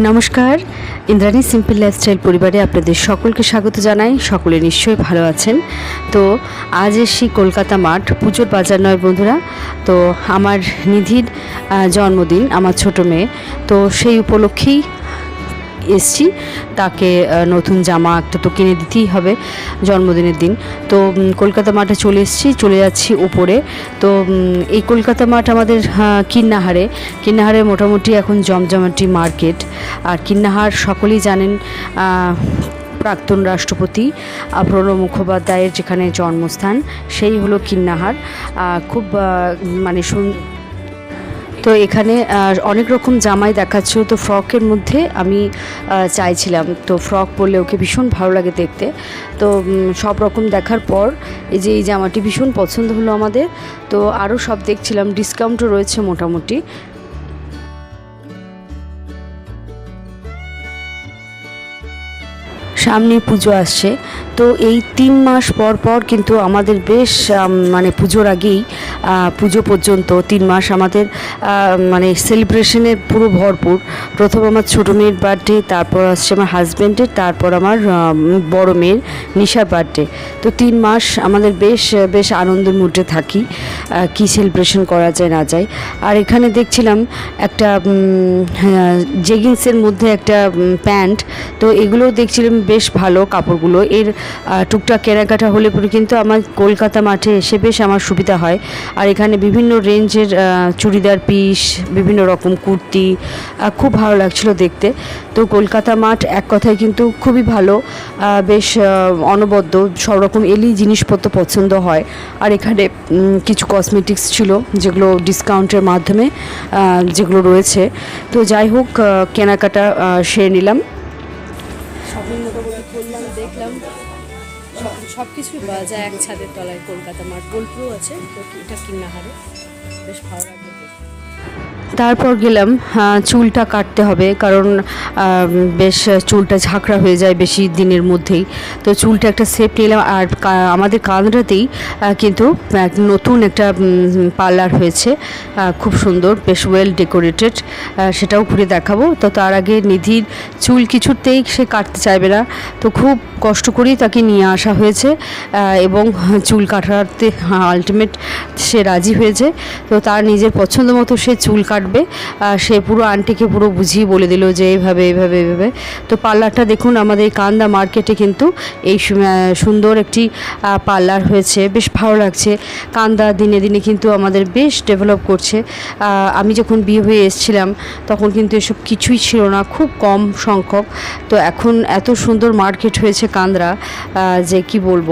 নমস্কার। Indrani simple lifestyle পরিবারে আপনাদের সকলকে স্বাগত জানাই। সকলে নিশ্চয়ই ভালো আছেন। তো আজ এসি কলকাতা মাঠ, পুজোর বাজার নয় বন্ধুরা। তো আমার নিধির জন্মদিন, আমার ছোট মেয়ে। তো সেই উপলক্ষেই এসছি। তাকে নতুন জামা একটা তো কিনে দিতেই হবে জন্মদিনের দিন। তো কলকাতা মাঠে চলে এসেছি, চলে যাচ্ছি উপরে। তো এই কলকাতা মাঠ আমাদের কিন্নাহারে। কিন্নাহারে মোটামুটি এখন জমজমাটি মার্কেট। আর কিন্নাহার সকলেই জানেন প্রাক্তন রাষ্ট্রপতি প্রণব মুখোপাধ্যায়ের যেখানে জন্মস্থান, সেই হলো কিন্নাহার। খুব মানে তো এখানে অনেক রকম জামাই দেখাচ্ছ তো ফ্রকের মধ্যে আমি চাইছিলাম। তো ফ্রক পরলে ওকে ভীষণ ভালো লাগে দেখতে। তো সব রকম দেখার পর এই যে এই জামাটি ভীষণ পছন্দ হলো আমাদের। তো আরও সব দেখছিলাম। ডিসকাউন্টও রয়েছে মোটামুটি। সামনে পুজো আসছে। তো এই তিন মাস পর পর কিন্তু আমাদের বেশ মানে পুজোর আগেই পুজো পর্যন্ত তিন মাস আমাদের মানে সেলিব্রেশনে পুরো ভরপুর। প্রথম আমার ছোটো মেয়ের বার্থডে তারপর আসছে আমার হাজব্যান্ডের তারপর আমার আম, বড় মেয়ের নিশার বার্থডে তো তিন মাস আমাদের বেশ বেশ আনন্দের মুডে থাকি কী সেলিব্রেশন করা যায় না যায়। আর এখানে দেখছিলাম একটা জেগিংসের মধ্যে একটা প্যান্ট তো এগুলোও দেখছিলাম বেশ ভালো কাপড়গুলো। এর টুকটাক কেনাকাটা হলে পরে কিন্তু আমার কলকাতা মাঠে এসে বেশ আমার সুবিধা হয়। আর এখানে বিভিন্ন রেঞ্জের চুড়িদার পিস, বিভিন্ন রকম কুর্তি খুব ভালো লাগছিল দেখতে। তো কলকাতা মাঠ এক কথায় কিন্তু খুবই ভালো বেশ অনবদ্য, সব রকম এলি জিনিসপত্র পছন্দ হয়। আর এখানে কিছু কসমেটিক্স ছিল যেগুলো ডিসকাউন্টের মাধ্যমে যেগুলো রয়েছে। তো যাই হোক কেনাকাটা সেরে নিলাম। কিছুই পাওয়া যায় এক ছাদের তলায়, কলকাতা মাঠ বোলপুরও আছে, তো এটা কিন্নাহারে। বেশ ভালো লাগবে তারপর গেলাম চুলটা কাটতে হবে কারণ বেশ চুলটা ঝাঁকড়া হয়ে যায় বেশি দিনের মধ্যেই। তো চুলটা একটা সেপ নিলাম আর আমাদের কাঁদরাতেই কিন্তু নতুন একটা পার্লার হয়েছে। খুব সুন্দর, বেশ ওয়েল ডেকোরেটেড সেটাও ঘুরে দেখাবো। তো তার আগে নিধির চুল কিছুতেই সে কাটতে চাইবে না। তো খুব কষ্ট করেই তাকে নিয়ে আসা হয়েছে এবং চুল কাটাতে আলটিমেট সে রাজি হয়েছে। তো তার নিজের পছন্দ মতো সে চুল কাটবে। আহ, সে পুরো আন্টিকে পুরো বুঝিয়ে বলে দিল যে এইভাবে এইভাবে এইভাবে তো পার্লারটা দেখুন আমাদের কান্দা মার্কেটে কিন্তু এই সুন্দর একটি পার্লার হয়েছে। বেশ ভালো লাগছে। কান্দা দিনে দিনে কিন্তু আমাদের বেশ ডেভেলপ করছে। আমি যখন বিয়ে হয়ে এসেছিলাম তখন কিন্তু এসব কিছুই ছিল না খুব কম সংখ্যক। তো এখন এত সুন্দর মার্কেট হয়েছে কান্দরা যে কি বলব?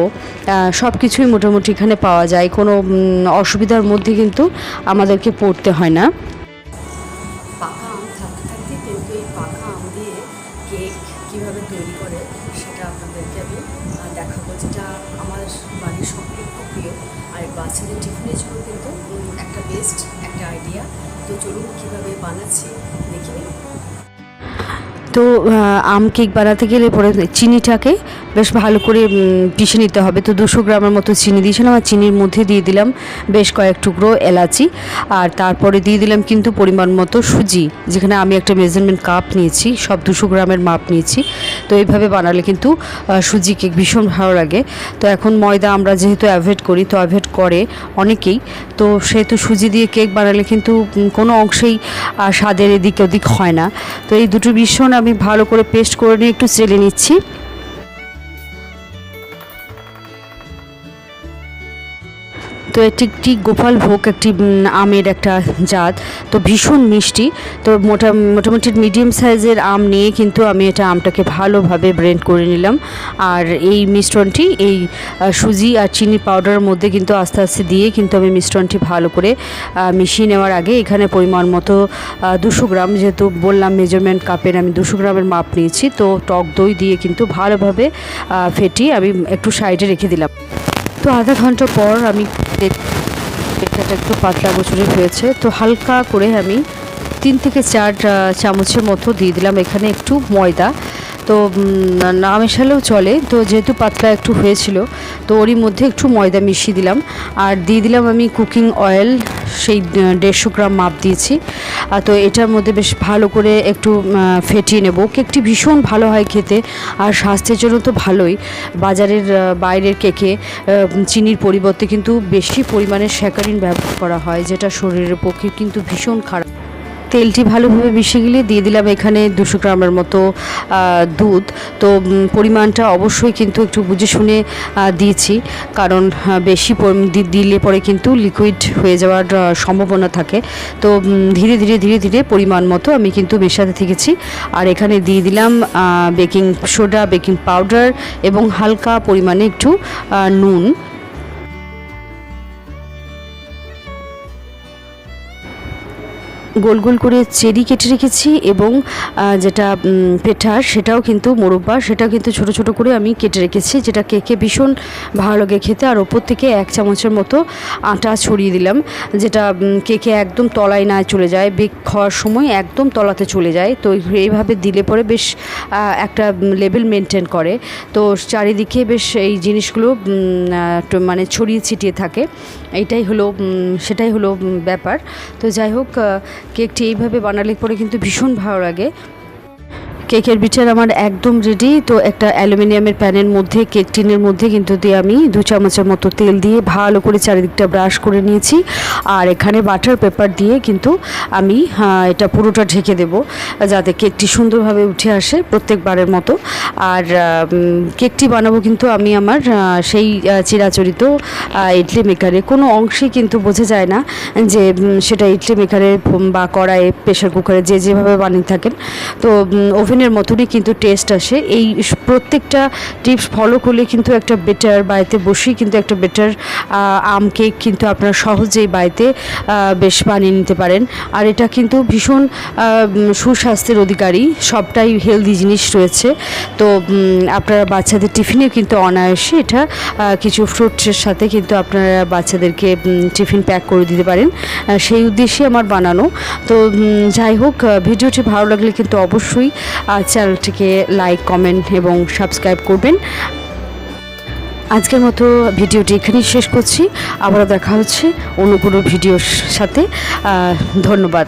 সব কিছুই মোটামুটি এখানে পাওয়া যায়। কোনো অসুবিধার মধ্যে কিন্তু আমাদেরকে পড়তে হয় না। কীভাবে তৈরি করে সেটা আপনাদেরকে আমি দেখাবো, যেটা আমার বাড়ির সকলের খুব প্রিয়। আর বাচ্চাদের টিফিনের জন্য কিন্তু একটা বেস্ট একটা আইডিয়া তো চলুন কীভাবে বানাচ্ছি, দেখে তো আম কেক বানাতে গেলে পরে চিনিটাকে বেশ ভালো করে পিষে নিতে হবে। তো দুশো গ্রামের মতো চিনি দিয়েছিলাম আর চিনির মধ্যে দিয়ে দিলাম বেশ কয়েক টুকরো এলাচি। আর তারপরে দিয়ে দিলাম কিন্তু পরিমাণ মতো সুজি, যেখানে আমি একটা মেজারমেন্ট কাপ নিয়েছি, সব দুশো গ্রামের মাপ নিয়েছি। তো এইভাবে বানালে কিন্তু সুজি কেক ভীষণ ভালো লাগে। তো এখন ময়দা আমরা যেহেতু অ্যাভয়েড করি, তো অ্যাভয়েড করে অনেকেই। তো সেহেতু সুজি দিয়ে কেক বানালে কিন্তু কোনো অংশেই স্বাদের এদিক ওদিক হয় না। তো এই দুটো মিশ্রণ আমি ভালো করে পেস্ট করে নিয়ে একটু চেলে নিচ্ছি। তো এটি একটি গোপাল ভোগ, একটি আমের একটা জাত। তো ভীষণ মিষ্টি। তো মোটা, মোটামুটি মিডিয়াম সাইজের আম নিয়ে কিন্তু আমি এটা আমটাকে ভালোভাবে ব্রেন্ড করে নিলাম। আর এই মিশ্রণটি, এই সুজি আর চিনি পাউডারের মধ্যে কিন্তু আস্তে আস্তে দিয়ে কিন্তু আমি মিশ্রণটি ভালো করে মিশিয়ে নেওয়ার আগে এখানে পরিমাণ মতো দুশো গ্রাম, যেহেতু বললাম মেজারমেন্ট কাপের আমি দুশো গ্রামের মাপ নিয়েছি, তো টক দই দিয়ে কিন্তু ভালোভাবে ফেটিয়ে আমি একটু সাইডে রেখে দিলাম। তো আধা ঘণ্টা পর আমি পেটাটা একটু পাতলা গোছরে হয়েছে। তো হালকা করে আমি তিন থেকে চার চামচের মতো দিয়ে দিলাম। এখানে একটু ময়দা। তো না মেশালেও চলে। তো যেহেতু পাতলা একটু হয়েছিল, তো ওরই মধ্যে একটু ময়দা মিশিয়ে দিলাম। আর দিয়ে দিলাম আমি কুকিং অয়েল, সেই দেড়শো গ্রাম মাপ দিয়েছি। তো এটার মধ্যে বেশ ভালো করে একটু ফেটিয়ে নেব। কেকটি ভীষণ ভালো হয় খেতে, আর স্বাস্থ্যের জন্য তো ভালোই। বাজারের বাইরের কেকে চিনির পরিবর্তে কিন্তু বেশি পরিমাণে স্যাকারিন ব্যবহার করা হয়, যেটা শরীরের পক্ষে কিন্তু ভীষণ খারাপ। তেলটি ভালোভাবে মিশে গেলে দিয়ে দিলাম এখানে দুশো গ্রামের মতো দুধ। তো পরিমাণটা অবশ্যই কিন্তু একটু বুঝে শুনে দিয়েছি। কারণ বেশি দিলে পরে কিন্তু লিকুইড হয়ে যাওয়ার সম্ভাবনা থাকে। তো ধীরে ধীরে ধীরে ধীরে পরিমাণ মতো আমি কিন্তু মেশাতে থেকেছি। আর এখানে দিয়ে দিলাম বেকিং সোডা বেকিং পাউডার এবং হালকা পরিমাণে একটু নুন। গোল গোল করে চেরি কেটে রেখেছি এবং যেটা পেঠা, সেটাও কিন্তু মোরব্বা সেটাও কিন্তু ছোট ছোট করে আমি কেটে রেখেছি, যেটা কেকে ভীষণ ভালো লাগে খেতে। আর ওপর থেকে এক চামচের মতো আটা ছড়িয়ে দিলাম, যেটা কেকে একদম তলায় না চলে যায়, বেক খাওয়ার সময় একদম তলাতে চলে যায়। তো এইভাবে দিলে পরে বেশ একটা লেভেল মেনটেন করে। তো চারিদিকে বেশ এই জিনিসগুলো মানে ছড়িয়ে ছিটিয়ে থাকে। এইটাই হলো সেটাই হলো ব্যাপার। তো যাই হোক কেকটি এইভাবে বানালে পরে কিন্তু ভীষণ ভালো লাগে। কেকের বিটার আমার একদম রেডি তো একটা অ্যালুমিনিয়ামের প্যানের মধ্যে, কেক টিনের মধ্যে কিন্তু দিয়ে আমি দু চামচের মতো তেল দিয়ে ভালো করে চারিদিকটা ব্রাশ করে নিয়েছি। আর এখানে বাটার পেপার দিয়ে কিন্তু আমি এটা পুরোটা ঢেকে দেব, যাতে কেকটি সুন্দরভাবে উঠে আসে প্রত্যেকবারের মতো। আর কেকটি বানাবো কিন্তু আমি আমার সেই চিরাচরিত ইডলি মেকারে কোনো অংশেই কিন্তু বোঝা যায় না যে সেটা ইডলি মেকারে বা কড়াইয়ে প্রেশার কুকারে যে যেভাবে বানিয়ে থাকেন। তো ওভেনের মতনই কিন্তু টেস্ট আসে। এই প্রত্যেকটা টিপস ফলো করলে কিন্তু একটা বেটার বাড়িতে বসেই কিন্তু একটা বেটার আম কেক কিন্তু আপনারা সহজেই বাড়িতে বেশ বানিয়ে নিতে পারেন। আর এটা কিন্তু ভীষণ সুস্বাস্থ্যের অধিকারী। সবটাই হেলদি জিনিস রয়েছে। তো আপনারা বাচ্চাদের টিফিনে কিন্তু অনায়াসে এটা কিছু ফ্রুটসের সাথে কিন্তু আপনারা বাচ্চাদেরকে টিফিন প্যাক করে দিতে পারেন। সেই উদ্দেশ্যে আমার বানানো। তো যাই হোক ভিডিওটি ভালো লাগলে কিন্তু অবশ্যই চ্যানেলটিকে লাইক কমেন্ট এবং সাবস্ক্রাইব করবেন। আজকের মতো ভিডিওটি এখানেই শেষ করছি। আবারও দেখা হচ্ছে অন্য কোনো ভিডিওর সাথে। ধন্যবাদ।